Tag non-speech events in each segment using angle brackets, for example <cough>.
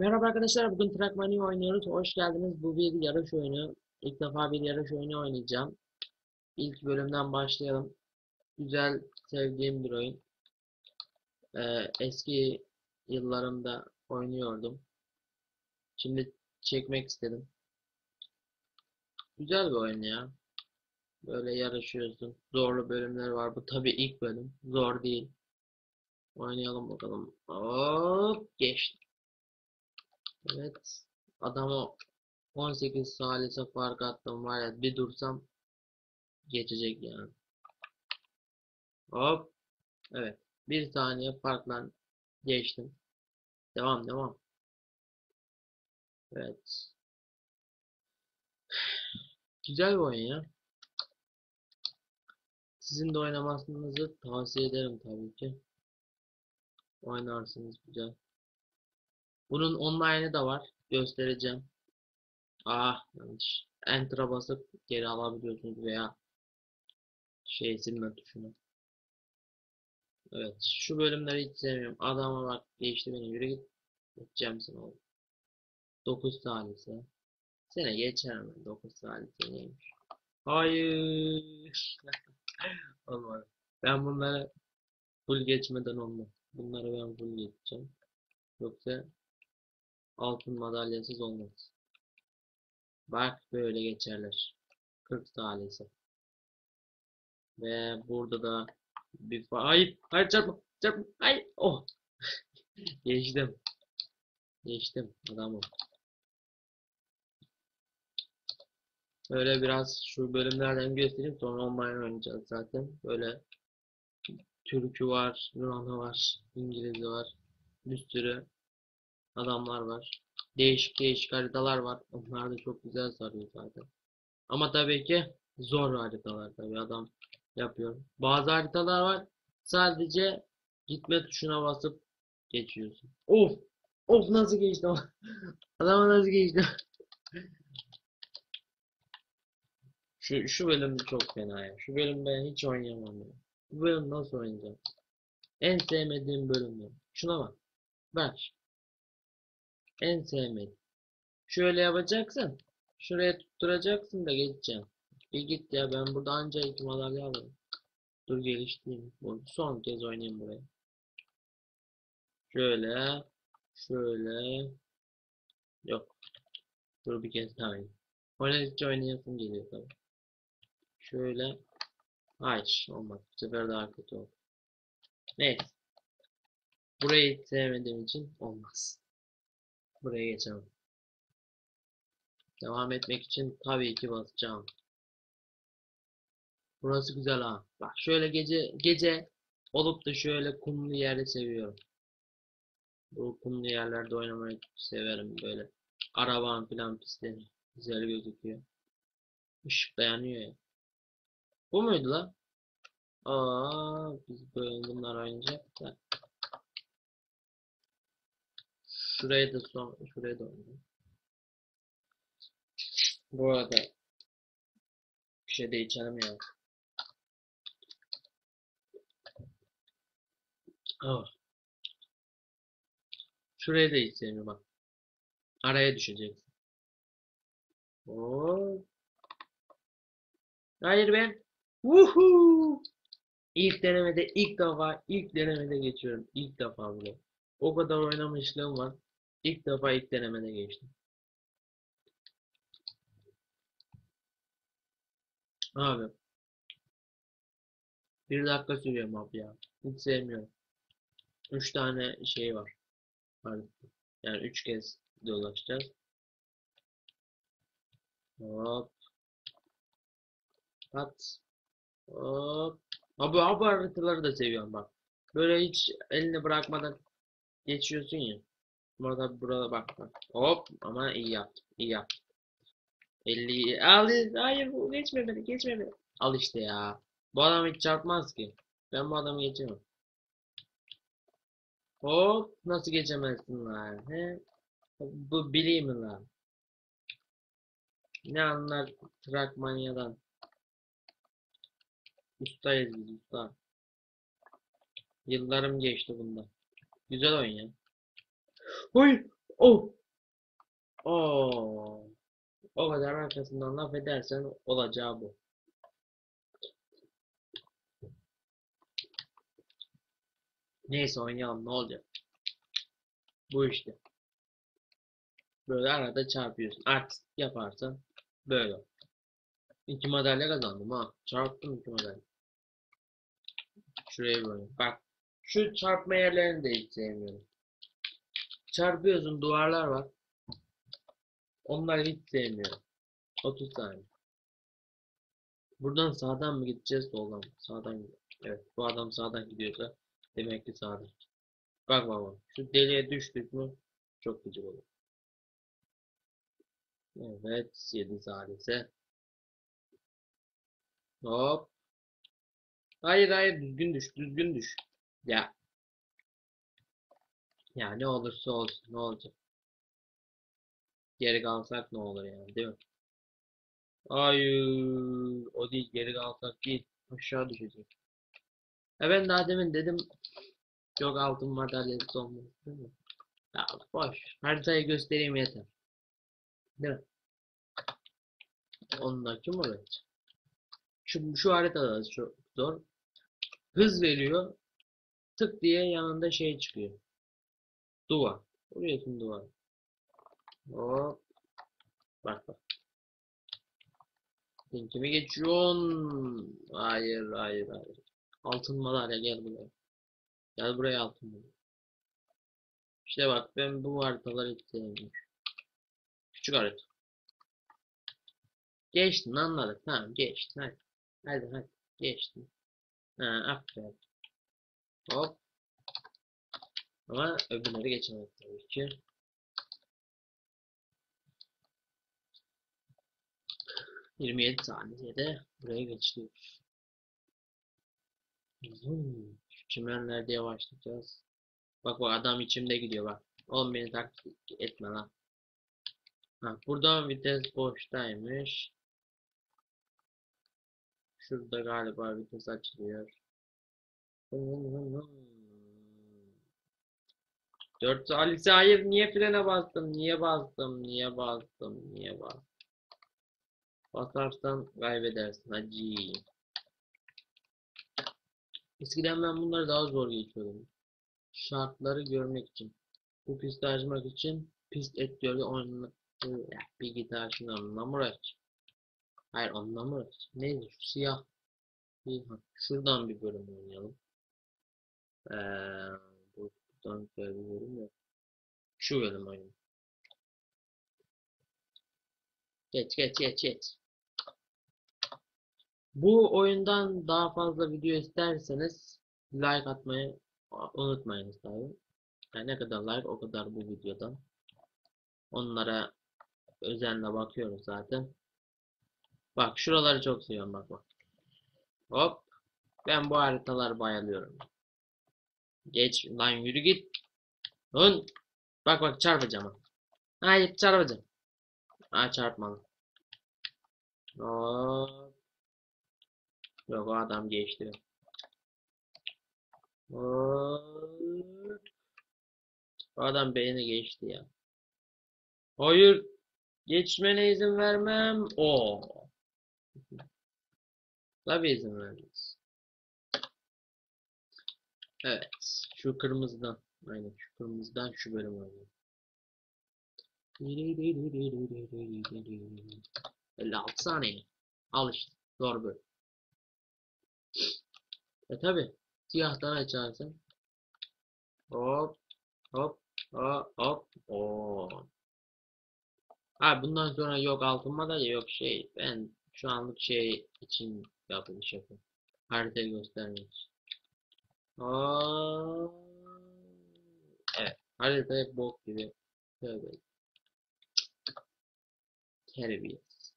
Merhaba arkadaşlar, bugün Trackmania oynuyoruz. Hoş geldiniz. Bu bir yarış oyunu. İlk defa bir yarış oyunu oynayacağım. İlk bölümden başlayalım. Güzel, sevdiğim bir oyun. Ee, eski yıllarımda oynuyordum. Şimdi çekmek istedim. Güzel bir oyun ya. Böyle yarışıyorsun. Zorlu bölümler var. Bu tabii ilk bölüm. Zor değil. Oynayalım bakalım. Hop, geçtim. Evet. Adamı 18 salise fark attım var ya bir dursam geçecek yani. Hop. Evet. Bir saniye farkla geçtim. Devam devam. Evet. Güzel bir oyun ya. Sizin de oynamasınızı tavsiye ederim tabii ki. Oynarsınız güzel. Bunun online'ı da var. Göstereceğim. Ah yanlış. Enter'a basıp geri alabiliyorsunuz veya şey silme tuşuna. Evet. Şu bölümleri hiç sevmiyorum. Adama bak geçti beni. Yürü git. Geçeceğim sana oğlum. 9 salise. Sene geçer mi? 9 salise neymiş? Hayır. <laughs> Olmadı. Ben bunları full geçmeden olmaz. Bunları ben full geçeceğim. Yoksa altın madalyasız olmaz. Bak böyle geçerler. 40 tanesi. Ve burada da bir fa hayır hayır çarpma çarpma hayır oh <laughs> geçtim geçtim adamım böyle biraz şu bölümlerden göstereyim sonra online oynayacağız zaten böyle Türk'ü var Yunan'ı var İngiliz'i var bir sürü adamlar var. Değişik değişik haritalar var. Onlar da çok güzel sarıyor zaten. Ama tabii ki zor haritalar tabii adam yapıyor. Bazı haritalar var. Sadece gitme tuşuna basıp geçiyorsun. Of! Of nasıl geçti o? <laughs> Adama nasıl geçti? <laughs> Şu, şu bölüm çok fena ya. Şu bölüm ben hiç oynayamam ya. Bu bölüm nasıl oynayacağım? En sevmediğim bölüm. Şuna bak. Bak. En sevmediğim. Şöyle yapacaksın. Şuraya tutturacaksın da geçeceğim. Bir git ya ben burada anca madalya alırım. Dur geliştireyim. Son kez oynayayım buraya. Şöyle. Şöyle. Yok. Dur bir kez daha oynayayım. Oynadıkça oynayasım geliyor tabii. Şöyle. Hayır olmadı. Bu sefer daha kötü oldu. Neyse. Burayı sevmediğim için olmaz. Buraya geçemem. Devam etmek için tabii ki basacağım. Burası güzel ha. Bak şöyle gece gece olup da şöyle kumlu yeri seviyorum. Bu kumlu yerlerde oynamayı severim böyle. Araban filan pistleri güzel gözüküyor. Işık da yanıyor ya. Bu muydu la? Aa, biz böyle bunlar oynayacak da. Şuraya da son, şuraya da oynayalım. Bu arada bir şey de içelim ya. Oh. Şuraya da içelim bak. Araya düşeceksin. Oo. Hayır ben. Woohoo! İlk denemede ilk defa ilk denemede geçiyorum. İlk defa bile. O kadar oynamışlığım var. İlk defa ilk denemede geçtim. Abi. Bir dakika sürüyor map ya. Hiç sevmiyorum. Üç tane şey var. Yani üç kez dolaşacağız. Hop. Pat. Hop. Abi abi haritaları da seviyorum bak. Böyle hiç elini bırakmadan geçiyorsun ya. Burada burada bak bak. Hop ama iyi yaptım. iyi yaptım. 50 al hayır bu geçme beni geçme beni. Al işte ya. Bu adam hiç çarpmaz ki. Ben bu adamı geçemem. Hop nasıl geçemezsin lan? He? Bu bileyim lan. Ne anlar Trakmanya'dan. Ustayız biz usta. Yıllarım geçti bunda. Güzel oyun ya. Oy! Oh! Oo. O kadar arkasından laf edersen olacağı bu. Neyse oynayalım ne olacak? Bu işte. Böyle arada çarpıyorsun. Artist yaparsan böyle. İki madalya kazandım ha. Çarptım iki madalya. Şuraya böyle. Bak. Şu çarpma yerlerini de hiç sevmiyorum. Çarpıyorsun duvarlar var. Onları hiç sevmiyorum. 30 saniye. Buradan sağdan mı gideceğiz soldan mı? Sağdan gidiyor. Evet bu adam sağdan gidiyorsa demek ki sağdan. Bak baba şu deliğe düştük mü çok gıcık olur. Evet 7 salise. Hop. Hayır hayır düzgün düş düzgün düş. Ya. Ya ne olursa olsun ne olacak. Geri kalsak ne olur yani değil mi? Hayır. O değil geri kalsak değil. Aşağı düşecek. E ben daha demin dedim yok altın madalyası olmaz değil mi? Ya boş. Haritayı göstereyim yeter. Değil mi? Onunla kim uğraşacak? Şu, şu haritada da çok zor. Hız veriyor. Tık diye yanında şey çıkıyor. Duvar. Vuruyorsun duvar. Hop. Bak bak. Linkimi geçiyorsun. Hayır hayır hayır. Altın madalya gel buraya. Gel buraya altın madalya. İşte bak ben bu haritaları hiç. Küçük harita. Geçtin anladık. Tamam geçtin hadi. Hadi hadi. Geçtin. Ha aferin. Hop. Ama öbürleri geçemedik tabii ki. Yirmi yedi saniyede buraya geçtik. Hmm, çimenlerde yavaşlayacağız. Bak bak adam içimde gidiyor bak. Oğlum beni taklit etme lan. Ha, buradan vites boştaymış. Şurada galiba vites açılıyor. 4 salise hayır niye frene bastım? Niye bastım? Niye bastım? Niye bastım? Basarsan kaybedersin hacı. Eskiden ben bunları daha zor geçiyordum. Şartları görmek için. Bu pisti açmak için pist editörde oynamak. Bir gitar şimdi onunla uğraş? Hayır onunla uğraş? Neydi şu siyah? Şuradan bir bölüm oynayalım. Ee, bir bölüm yok. Şu bölüm oynayalım. Geç geç geç geç. Bu oyundan daha fazla video isterseniz like atmayı unutmayınız tabi. Yani ne kadar like o kadar bu videodan. Onlara özenle bakıyoruz zaten. Bak şuraları çok seviyorum bak bak. Hop. Ben bu haritalar bayılıyorum. Geç lan yürü git. Lan. Bak bak çarpacağım. ha. Hayır çarpacağım. Ha çarpmadım. Hop. Yok o adam geçti. Hop. O adam beni geçti ya. Hayır. Geçmene izin vermem. O. Tabii izin vermez. Evet. Şu kırmızıdan. Aynen şu kırmızıdan şu bölüm oynuyor. 56 saniye. Al işte. Zor bölüm. E tabi. Siyahtan açarsın. Hop. Hop. Hop. Hop. Oo. Ha bundan sonra yok altın madalya yok şey. Ben şu anlık şey için yapılmış yapıyorum. Haritayı göstermek için. Aa, evet. Harita hep bok gibi. Tövbe. Terbiyesiz.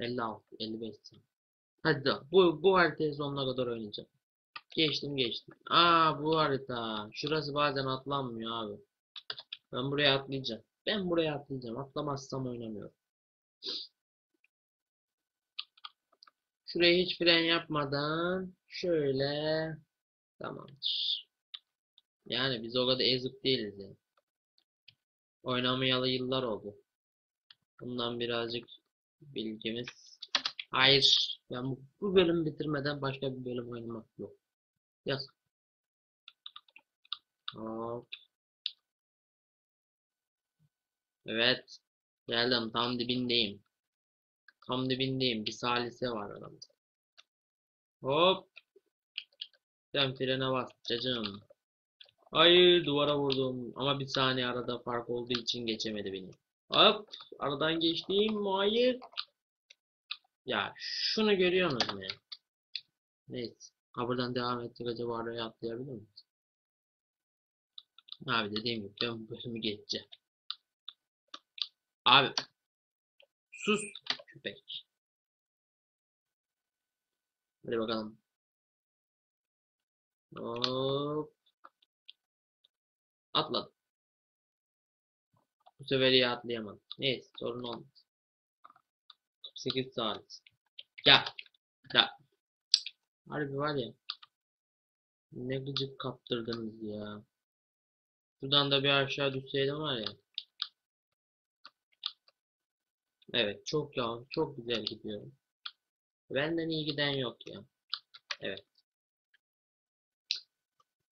56, 55 saniye. Hadi da bu bu haritayı sonuna kadar oynayacağım. Geçtim geçtim. Aa bu harita. Şurası bazen atlanmıyor abi. Ben buraya atlayacağım. Ben buraya atlayacağım. Atlamazsam oynamıyorum. Şuraya hiç fren yapmadan Şöyle. Tamamdır. Yani biz o kadar ezik değiliz yani. Oynamayalı yıllar oldu. Bundan birazcık bilgimiz. Hayır. Ben bu, bu bölümü bitirmeden başka bir bölüm oynamak yok. Yaz. Hop. Evet. Geldim. Tam dibindeyim. Tam dibindeyim. Bir salise var aramızda. Hop. Sen frene bas cacığım. Hayır duvara vurdum. Ama bir saniye arada fark olduğu için geçemedi beni. Hop. Aradan geçtim. Hayır. Ya şunu görüyor musun ya? Neyse. Ha buradan devam ettik acaba araya atlayabilir miyiz? Abi dediğim gibi ben bu bölümü geçeceğim. Abi. Sus köpek. Hadi bakalım. Hop. Atladım. Bu sefer iyi atlayamadım. Neyse sorun olmaz. 8 saat. Gel. Gel. Harbi var ya. Ne gıcık kaptırdınız ya. Buradan da bir aşağı düşseydim var ya. Evet çok ya çok güzel gidiyorum. Benden iyi giden yok ya. Evet.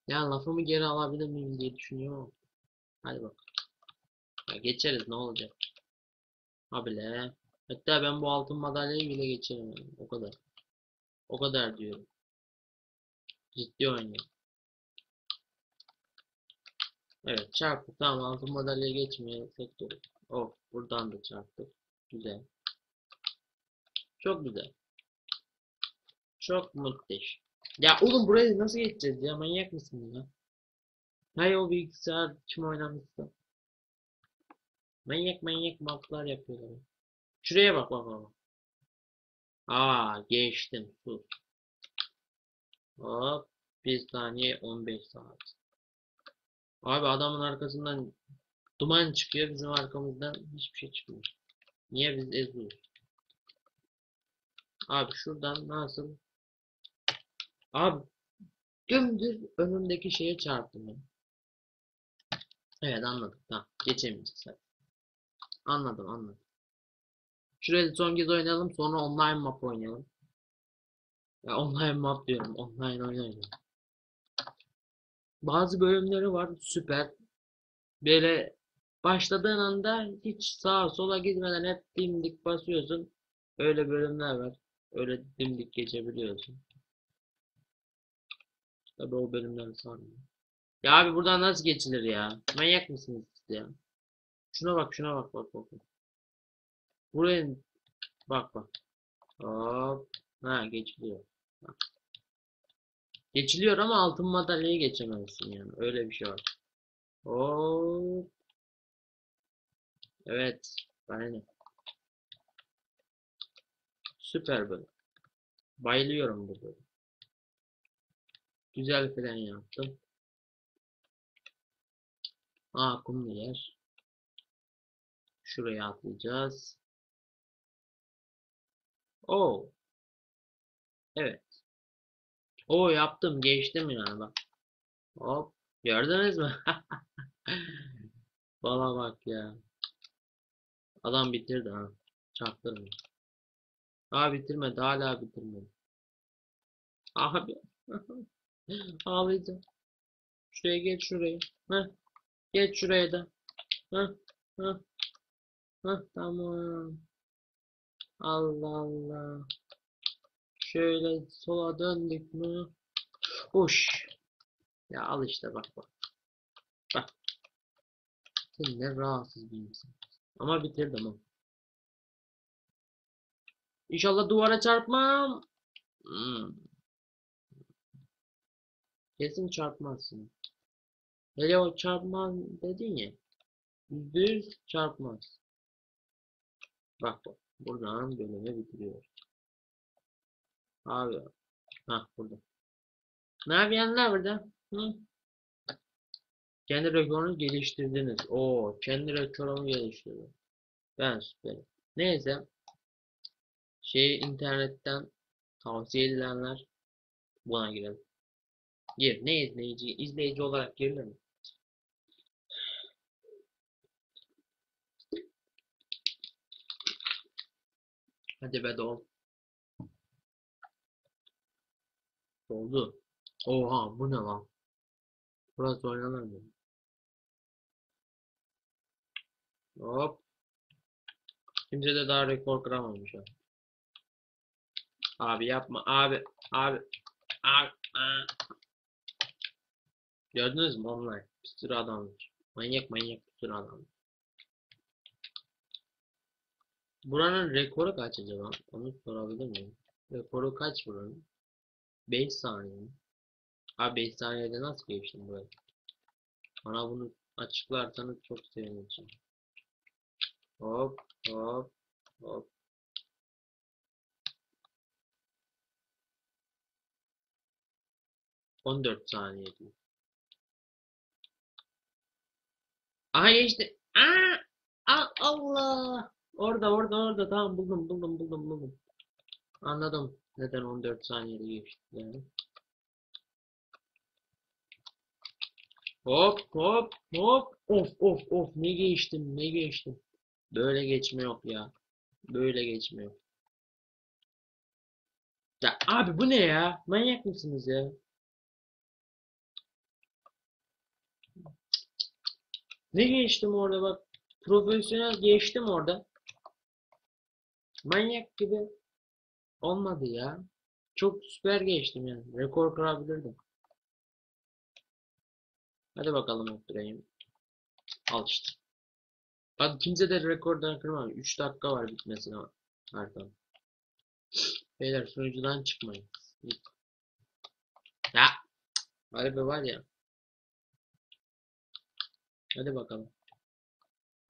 Ya lafımı geri alabilir miyim diye düşünüyorum. Hadi bak. Ya geçeriz ne olacak. Ha. Hatta ben bu altın madalyayı bile geçerim yani. O kadar. O kadar diyorum. Ciddi oynuyorum. Evet çarptık. Tamam altın madalyayı geçmeyesek de olur. Oh buradan da çarptık. Güzel. Çok güzel. Çok müthiş. Ya oğlum burayı nasıl geçeceğiz ya? Manyak mısın ya? Hay o bilgisayar kim oynamışsa. Manyak manyak maplar yapıyorlar. Şuraya bak bak bak. Aa geçtim. Sus. Hop. Bir saniye 15 saat. Abi adamın arkasından duman çıkıyor. Bizim arkamızdan hiçbir şey çıkmıyor. Niye biz eziyoruz? Abi şuradan nasıl? Abi dümdüz önündeki şeye çarptım. Evet anladım. Tamam. Geçemeyeceğiz. Hadi. Anladım anladım. Şurayı son kez oynayalım. Sonra online map oynayalım. Ya online map diyorum. Online oynayalım. Bazı bölümleri var. Süper. Böyle başladığın anda hiç sağa sola gitmeden hep dimdik basıyorsun. Öyle bölümler var. Öyle dimdik geçebiliyorsun. Tabii o bölümleri sarmıyor. Ya abi buradan nasıl geçilir ya? Manyak mısınız siz ya? Şuna bak şuna bak bak. bak. Buraya bak bak. Hop. Ha geçiliyor. Bak. Geçiliyor ama altın madalyayı geçemezsin yani. Öyle bir şey var. Hop. Evet. Ne? Süper bölüm. Bayılıyorum bu bölüm. Güzel fren yaptım. Aa kumlu yer. Şuraya atlayacağız. Oo. Evet. Oo yaptım. Geçtim yani bak. Hop. Gördünüz mü? <laughs> Bana bak ya. Adam bitirdi ha. Çaktırma. Daha bitirmedi. Hala bitirmedi. Abi. <laughs> Ağlayacağım. Şuraya geç şuraya. Heh. Geç şuraya da. Heh. Heh. Heh, tamam. Allah Allah. Şöyle sola döndük mü? Hoş. Ya al işte bak bak. Bak. Sen ne rahatsız bir insan. Ama bitirdim ha. İnşallah duvara çarpmam. Hmm. Kesin çarpmazsın. Hele o çarpmaz dedin ya. Yüz çarpmaz. Bak bak. Buradan bölümü bitiriyor. Abi. Ha burada. Ne yapıyorsun burada? Hı? Kendi rekorunu geliştirdiniz. Oo, kendi rekorumu geliştirdim. Ben süperim. Neyse. Şey internetten tavsiye edilenler Buna girelim. Gir. Ne izleyici? İzleyici olarak girilir mi? Hadi be dol. Doldu. Oha bu ne lan? Burası oynanır mı? Hop. Kimse de daha rekor kıramamış ha. Abi yapma abi abi abi. aa. Gördünüz mü online? Bir sürü adammış. Manyak manyak bir sürü adam. Buranın rekoru kaç acaba? Onu sorabilir miyim? Rekoru kaç buranın? 5 saniye? Abi 5 saniyede nasıl geçtim burayı? Bana bunu açıklarsanız çok sevineceğim. Hop hop hop. On dört saniye diyor. Aha geçti. Aa! Allah! Orada orada orada tamam buldum buldum buldum buldum. Anladım neden 14 saniyede geçti yani. Hop hop hop. Of of of ne geçtim ne geçtim. Böyle geçme yok ya. Böyle geçme yok. Ya abi bu ne ya? Manyak mısınız ya? Ne geçtim orada bak. Profesyonel geçtim orada. Manyak gibi. Olmadı ya. Çok süper geçtim yani. Rekor kırabilirdim. Hadi bakalım Abdurrahim. Al işte. Bak kimse de rekordan kırmamış. 3 dakika var bitmesine arkadan. Beyler sunucudan çıkmayın. Ya. Harbi var ya. Hadi bakalım.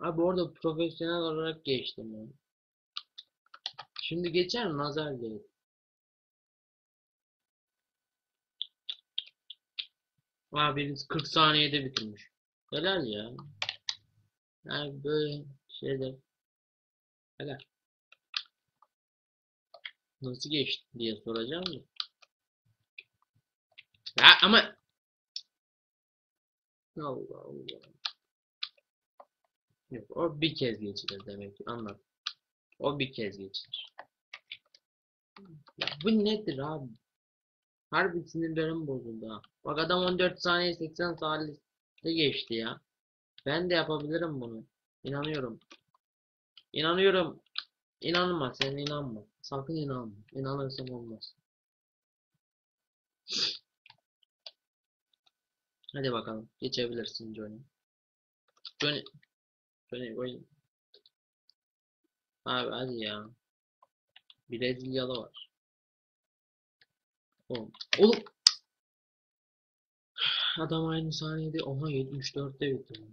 Abi orada profesyonel olarak geçtim ben. Şimdi geçer mi? Nazar değil. Aa birisi 40 saniyede bitirmiş. Helal ya. Yani böyle şeyler. Helal. Nasıl geçti diye soracağım da. Ya ama Allah Allah. Yok o bir kez geçirir demek ki anladım. O bir kez geçirir. Ya bu nedir abi? Harbi sinirlerim bozuldu ha. Bak adam 14 saniye 80 saniyede geçti ya. Ben de yapabilirim bunu. İnanıyorum. İnanıyorum. İnanma sen inanma. Sakın inanma. İnanırsam olmaz. Hadi bakalım. Geçebilirsin Johnny. Johnny. Johnny koy. Abi hadi ya. Brezilyalı var. Oğlum. Oğlum. Adam aynı saniyede oha 74'te bitirdi.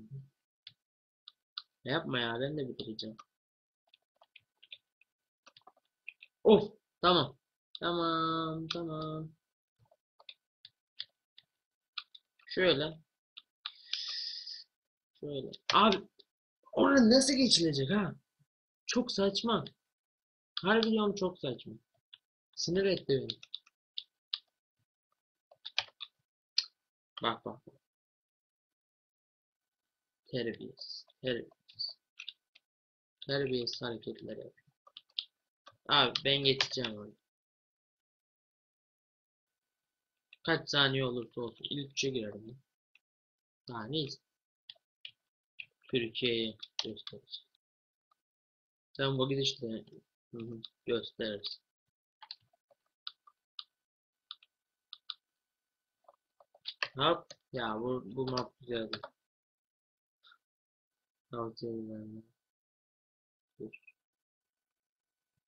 Yapma ya ben de bitireceğim. Of tamam. Tamam tamam. Şöyle. Şöyle. Abi orada nasıl geçilecek ha? Çok saçma. Harbi diyorum çok saçma. Sinir etti beni. Bak bak. bak. Terbiyesiz. Terbiyesiz. Terbiyesiz hareketler yapıyor. Abi ben geçeceğim onu. Kaç saniye olursa olsun. İlk üçe girerim. ben. Daha neyse. Türkiye'ye göstereceğim. Sen bu gidişle gösteririz. Hop. Ya bu, bu map güzeldi. Tavsiye ederim.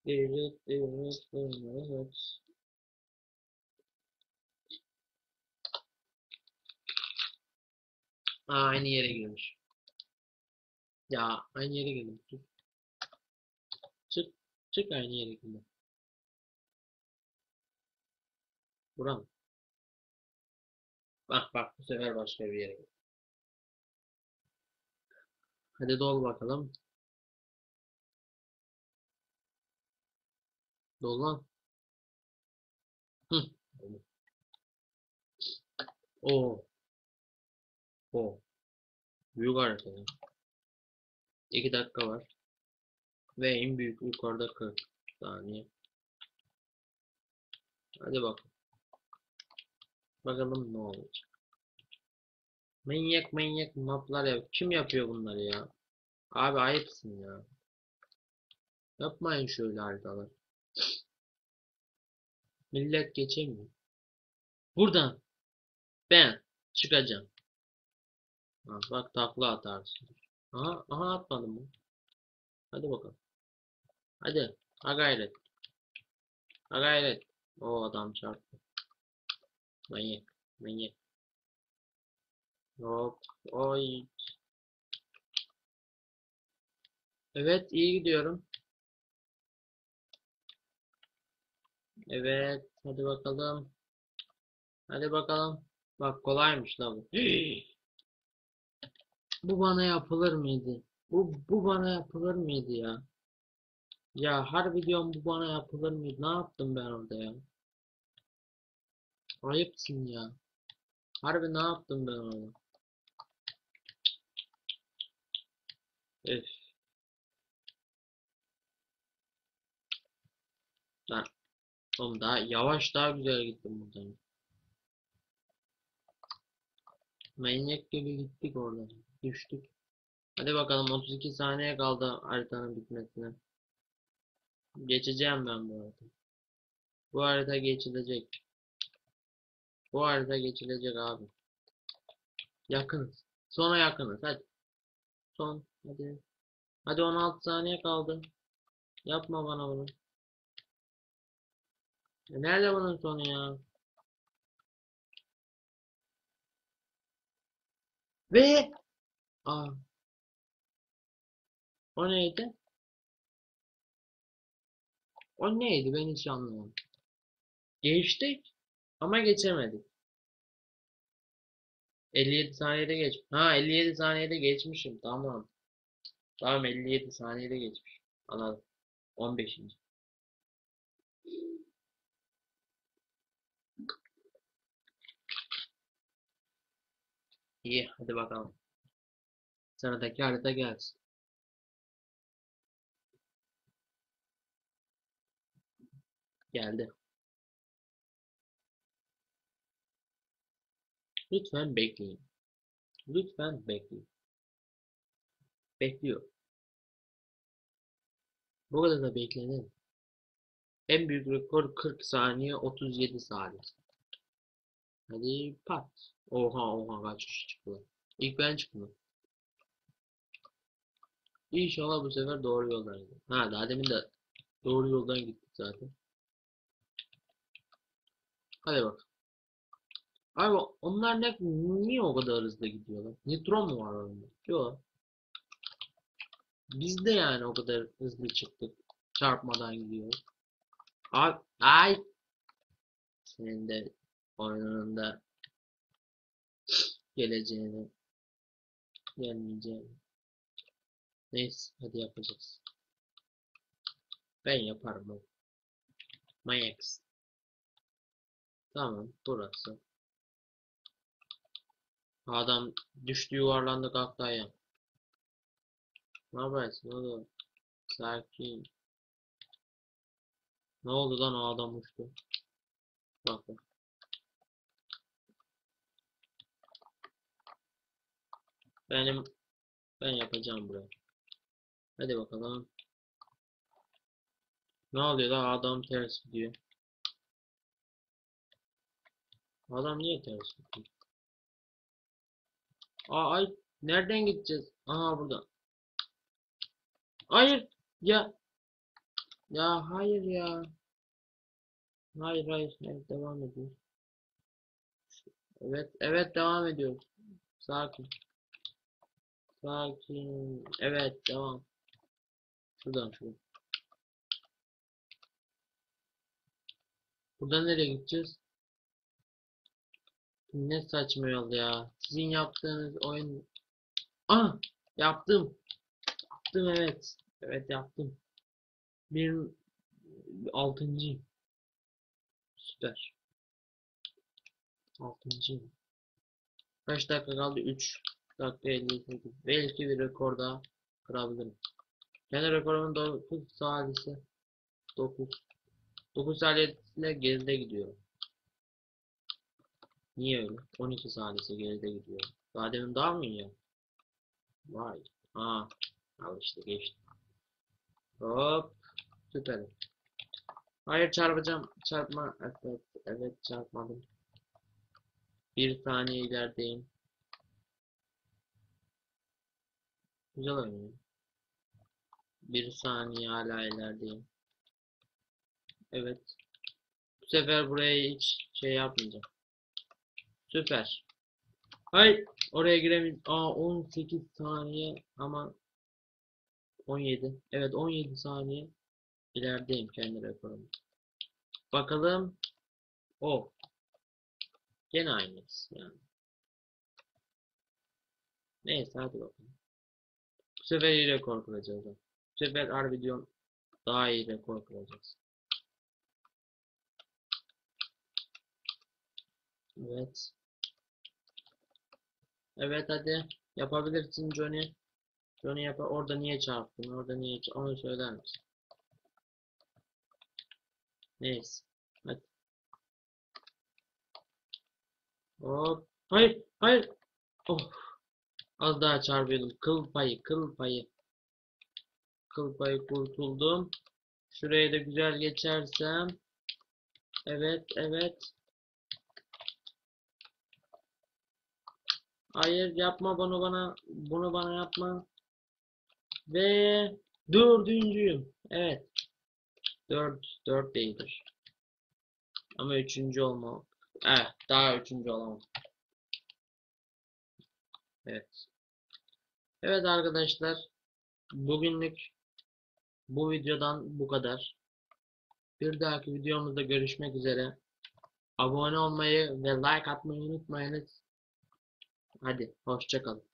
Evet, evet, evet. Aa, aynı yere girmiş. Ya aynı yere girdim. Çık, çık aynı yere girdim. Buram. Bak bak bu sefer başka bir yere girdim. Hadi dol bakalım. Dol lan. Hı. Oo. O. Büyük harita ya. 2 dakika var. Ve en büyük yukarıda 40 saniye. Hadi bakalım. Bakalım ne olacak. Manyak manyak maplar ya. Kim yapıyor bunları ya? Abi ayıpsın ya. Yapmayın şöyle haritalar. Millet geçemiyor. Buradan ben çıkacağım. Ha, bak takla atarsın. Aha, aha atmadım mı? Hadi bakalım. Hadi. Ha gayret. Ha gayret. O adam çarptı. Manyak. Manyak. Hop. Oy. Evet iyi gidiyorum. Evet. Hadi bakalım. Hadi bakalım. Bak kolaymış la bu. <gasps> Bu bana yapılır mıydı? Bu, bu bana yapılır mıydı ya? Ya harbi diyorum bu bana yapılır mıydı? Ne yaptım ben orada ya? Ayıpsın ya. Harbi ne yaptım ben orada? Öf. Lan. Oğlum daha yavaş daha güzel gittim buradan. Manyak gibi gittik oradan. Düştük. Hadi bakalım 32 saniye kaldı haritanın bitmesine. Geçeceğim ben bu arada. Bu harita geçilecek. Bu harita geçilecek abi. Yakınız. Sona yakınız. Hadi. Son. Hadi. Hadi 16 saniye kaldı. Yapma bana bunu. E Nerede bunun sonu ya? Ve Aa. O neydi? O neydi? Ben hiç anlamadım. Geçtik ama geçemedik. 57 saniyede geç. Ha 57 saniyede geçmişim. Tamam. Tamam 57 saniyede geçmiş. Anladım. 15. İyi hadi bakalım. Sıradaki harita gelsin. Geldi. Lütfen bekleyin. Lütfen bekleyin. Bekliyor. Bu kadar da beklenir. En büyük rekor 40 saniye 37 saniye. Hadi pat. Oha oha kaç kişi çıktı. İlk ben çıktım. İnşallah bu sefer doğru yoldan gidiyor. Ha daha demin de doğru yoldan gittik zaten. Hadi bak. Abi onlar ne niye o kadar hızlı gidiyorlar? Nitro mu var orada? Yok. Biz de yani o kadar hızlı çıktık. Çarpmadan gidiyoruz. Abi ay senin de oyununda geleceğini gelmeyeceğini. Neyse hadi yapacağız. Ben yaparım o. Mayax. Tamam burası. Adam düştü yuvarlandı kalktı ayağa. Ne yaparsın oğlum? Sakin. Ne oldu lan o adam uçtu. Bak bak. Benim ben yapacağım burayı. Hadi bakalım. Ne oluyor lan adam ters gidiyor. Adam niye ters gidiyor? Aa ay nereden gideceğiz? Aha burada. Hayır ya. Ya hayır ya. Hayır hayır evet devam ediyor. Evet evet devam ediyoruz. Sakin. Sakin. Evet devam. Şuradan şuradan. Buradan nereye gideceğiz? Ne saçma yol ya. Sizin yaptığınız oyun... Ah! Yaptım. Yaptım evet. Evet yaptım. Bir altıncıyım. Süper. Altıncıyım. Kaç dakika kaldı? 3 dakika 58. Belki bir rekor daha kırabilirim. Kendi rekorumun 9 saniyesi 9 9 saniyesiyle geride gidiyorum. Niye öyle? 12 saniyesi geride gidiyorum. Daha demin daha mı iyi? Vay. Aa. Al işte geçti. Hop. Süper. Hayır çarpacağım. Çarpma. Evet. Evet çarpmadım. Bir saniye ilerideyim. Güzel oynuyor. Bir saniye hala ilerideyim. Evet. Bu sefer buraya hiç şey yapmayacağım. Süper. Hayır. Oraya giremeyiz. Aa 18 saniye ama 17. Evet 17 saniye ilerideyim kendi rekorum. Bakalım. O. Gene aynıyız yani. Neyse hadi bakalım. Bu sefer iyi rekor kıracağız. Bu sefer Arvidion daha iyi rekor kıracağız. Evet. Evet hadi. Yapabilirsin Johnny. Johnny yap. Orada niye çarptın? Orada niye? Onu söyler misin? Neyse. Hadi. Hop. Hayır. Hayır. Oh. Az daha çarpıyordum. Kıl payı. Kıl payı. Kıl payı kurtuldum. Şurayı da güzel geçersem. Evet. Evet. Hayır yapma bunu bana. Bunu bana yapma. Ve dördüncüyüm. Evet. Dört. Dört değildir. Ama üçüncü olma. Evet. Daha üçüncü olamam. Evet. Evet arkadaşlar. Bugünlük bu videodan bu kadar. Bir dahaki videomuzda görüşmek üzere. Abone olmayı ve like atmayı unutmayınız. Hadi hoşça kalın.